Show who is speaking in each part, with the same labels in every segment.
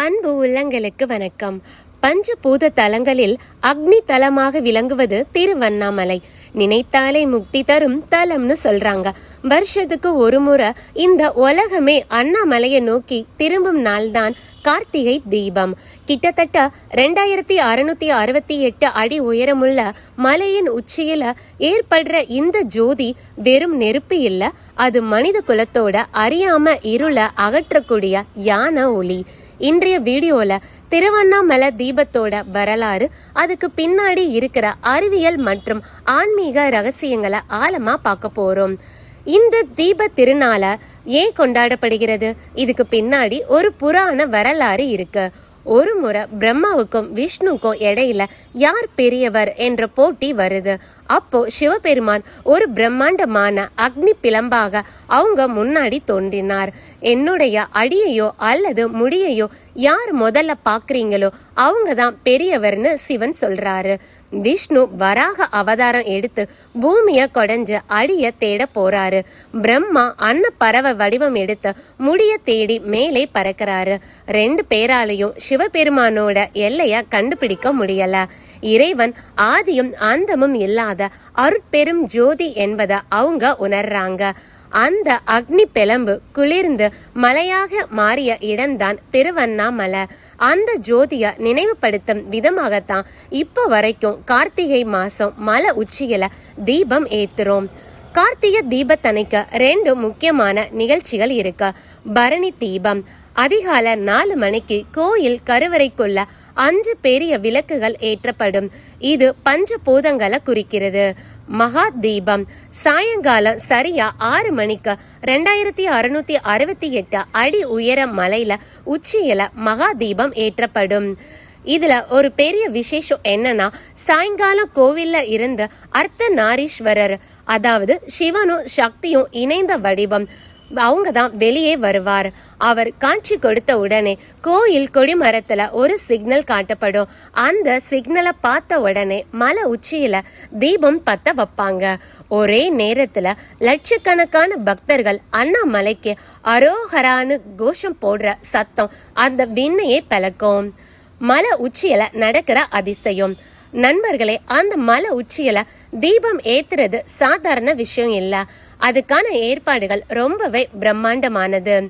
Speaker 1: அன்பு உள்ளங்களுக்கு வணக்கம். பஞ்சபூத தலங்களில் அக்னி தலமாக விளங்குவது திருவண்ணாமலை. நினைத்தாலே முக்தி தரும் தலம்னு சொல்றாங்க. வருஷத்துக்கு ஒரு முறை இந்த உலகமே அண்ணாமலையை நோக்கி திரும்பும் நாள்தான் கார்த்திகை தீபம். கிட்டத்தட்ட ரெண்டாயிரத்தி அறுநூத்தி அறுபத்தி எட்டு அடி உயரமுள்ள மலையின் உச்சியில ஏற்படுற இந்த ஜோதி வெறும் நெருப்பு இல்ல அது மனித குலத்தோட அறியாம இருள அகற்றக்கூடிய யான ஒளி. இன்றைய வீடியோல திருவண்ணாமலை தீபத்தோட வரலாறு அதுக்கு பின்னாடி இருக்கிற அறிவியல் மற்றும் ஆன்மீக ரகசியங்களை ஆழமா பார்க்க போறோம். இந்த தீப திருநாள ஏன் கொண்டாடப்படுகிறது? இதுக்கு பின்னாடி ஒரு புராண வரலாறு இருக்கு. ஒரு முறை பிரம்மாவுக்கும் விஷ்ணுக்கும் இடையில யார் பெரியவர் என்ற போட்டி வருது. அப்போ சிவபெருமான் ஒரு பிரம்மாண்டமான அக்னி பிளம்பாக அவங்க முன்னாடி தோன்றினார். என்னுடைய அடியையோ அல்லது முடியையோ யார் முதல்ல பாக்குறீங்களோ அவங்க தான் பெரியவர்னு சிவன் சொல்றாரு. விஷ்ணு வராக அவதாரம் எடுத்து பூமிய கொடைஞ்சு அடிய தேட போறாரு. பிரம்மா அன்ன பறவை வடிவம் எடுத்து முடிய தேடி மேலே பறக்கிறாரு. ரெண்டு பேராலையும் சிவபெருமானோட எல்லைய கண்டுபிடிக்க முடியல. இறைவன் ஆதியும் அந்தமும் இல்லாத அருட்பெரும் ஜோதி என்பதை அவங்க உணர்றாங்க. அந்த அக்னி பிளம்பு குளிர்ந்து மலையாக மாறிய இடம்தான் திருவண்ணாமலை. அந்த ஜோதிய நினைவுபடுத்தும் விதமாகத்தான் இப்போ வரைக்கும் கார்த்திகை மாசம் மலை உச்சியில தீபம் ஏத்துறோம். கார்த்திகை தீபத்தனைக்கு ரெண்டு முக்கியமான நிகழ்ச்சிகள் இருக்கு. பரணி தீபம். அதிகால நாலு மணிக்கு கோயில் கருவறைக்குள்ள அஞ்சு பெரிய விளக்குகள் ஏற்றப்படும். இது பஞ்ச பூதங்களை குறிக்கிறது. மகா தீபம். சாயங்காலம் சரியா ஆறு மணிக்கு ரெண்டாயிரத்தி அறுநூத்தி அறுபத்தி எட்டு அடி உயர மலையில உச்சியில மகா தீபம் ஏற்றப்படும். இதில் ஒரு பெரிய விசேஷம் என்னன்னா சாயங்காலம் கோவில்ல இருந்து அர்த்த நாரீஸ்வரர் அதாவது சிவனும் சக்தியும் இணைந்த வடிவம் அவங்க தான் வெளியே வருவார். அவர் காட்சி கொடுத்த உடனே கோயில் கொடிமரத்துல ஒரு சிக்னல் காட்டப்படும். அந்த சிக்னலை பார்த்த உடனே மலை உச்சியில தீபம் பத்த வைப்பாங்க. ஒரே நேரத்துல லட்சக்கணக்கான பக்தர்கள் அண்ணாமலைக்கு அரோஹரான்னு கோஷம் போடுற சத்தம் அந்த விண்ணையே பழக்கும் மலை உச்சியில நடக்கிற அதிசயம். நண்பர்களே அந்த மலை உச்சியில தீபம் ஏத்துறது சாதாரண விஷயம் இல்ல. அதுக்கான ஏற்பாடுகள் ரொம்பவே பிரம்மாண்டமானது.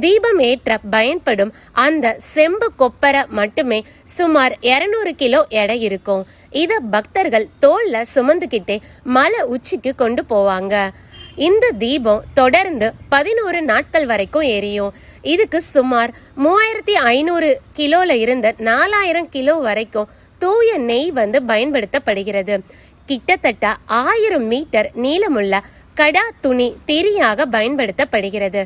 Speaker 1: தீபம் ஏற்ற பயன்படும் அந்த செம்பு கொப்பரை மட்டுமே சுமார் இருநூறு கிலோ எடை இருக்கும். இத பக்தர்கள் தோல்ல சுமந்துகிட்டே மலை உச்சிக்கு கொண்டு போவாங்க. இந்த தீபம் தொடர்ந்து பதினோரு நாட்கள் வரைக்கும் எரியும். இதுக்கு சுமார் மூவாயிரத்தி ஐநூறு கிலோல இருந்து நாலாயிரம் கிலோ வரைக்கும் தூய நெய் வந்து பயன்படுத்தப்படுகிறது. கிட்டத்தட்ட ஆயிரம் மீட்டர் நீளமுள்ள கடா துணி திரியாக பயன்படுத்தப்படுகிறது.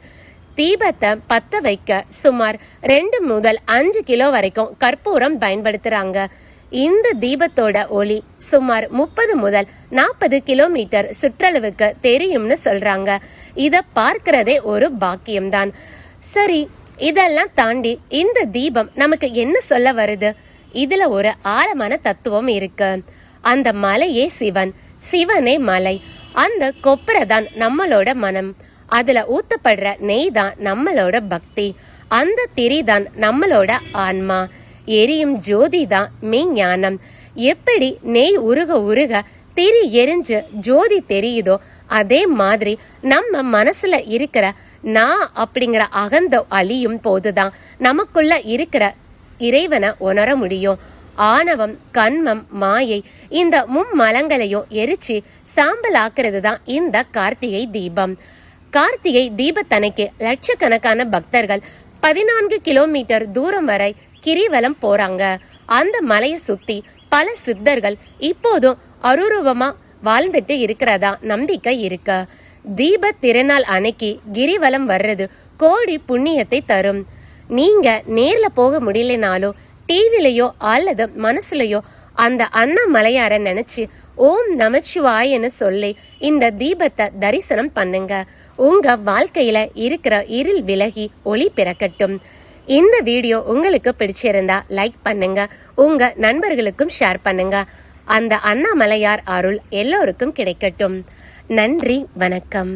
Speaker 1: தீபத்தை பத்த வைக்க சுமார் ரெண்டு முதல் அஞ்சு கிலோ வரைக்கும் கற்பூரம் பயன்படுத்துறாங்க. இந்த தீபத்தோட ஒளி சுமார் முப்பது முதல் நாற்பது கிலோமீட்டர் சுற்றளவுக்கு தெரியும்னு சொல்றாங்க. இத பார்க்கிறதே ஒரு பாக்கியம்தான். சரி இதெல்லாம் தாண்டி இந்த தீபம் நமக்கு என்ன சொல்ல வருது? இதுல ஒரு ஆழமான தத்துவம் இருக்கு. அந்த மலையே சிவன். சிவனே மலை. அந்த கொப்பரை தான் நம்மளோட மனம். அதுல ஊத்தப்படுற நெய் தான் நம்மளோட பக்தி. அந்த திரி தான் நம்மளோட ஆன்மா. எரியும் ஜோதி தான் மெய்ஞானம் எப்படி நெய் உருக உருக திரி எரிஞ்சு ஜோதி தெரியுதோ அதே மாதிரி நம்ம மனசுல இருக்கிற நான் அப்படிங்கிற அகந்த அழியும் போதுதான் நமக்குள்ள இருக்கிற இறைவனை உணர முடியும். ஆணவம் கண்மம் மாயை இந்த மும்மலங்களையும் எரிச்சு சாம்பல் ஆக்குறது தான் இந்த கார்த்திகை தீபம். கார்த்திகை தீபத்தனைக்கு லட்சக்கணக்கான பக்தர்கள் பதினான்கு கிலோமீட்டர் தூரம் வரை கிரிவலம் போறாங்க. அந்த மலையை சுத்தி பல சித்தர்கள் இப்போதும் அரூரவமா வாழ்ந்துட்டு இருக்கிறதா நம்பிக்கை இருக்கு. தீப திருநாள் அன்னைக்கு கிரிவலம் வர்றது கோடி புண்ணியத்தை தரும். நீங்க நேர்ல போக முடியலனாலோ டிவிலையோ அல்லது மனசுலயோ அந்த அண்ணாமலையார நினைச்சு ஓம் நமச்சிவாயன்னு சொல்லி இந்த தீபத்தை தரிசனம் பண்ணுங்க. உங்க வாழ்க்கையில இருக்கிற இருள் விலகி ஒளி பிறக்கட்டும். இந்த வீடியோ உங்களுக்கு பிடிச்சிருந்தா லைக் பண்ணுங்க உங்க நண்பர்களுக்கும் ஷேர் பண்ணுங்க. அந்த அண்ணாமலையார் அருள் எல்லோருக்கும் கிடைக்கட்டும். நன்றி வணக்கம்.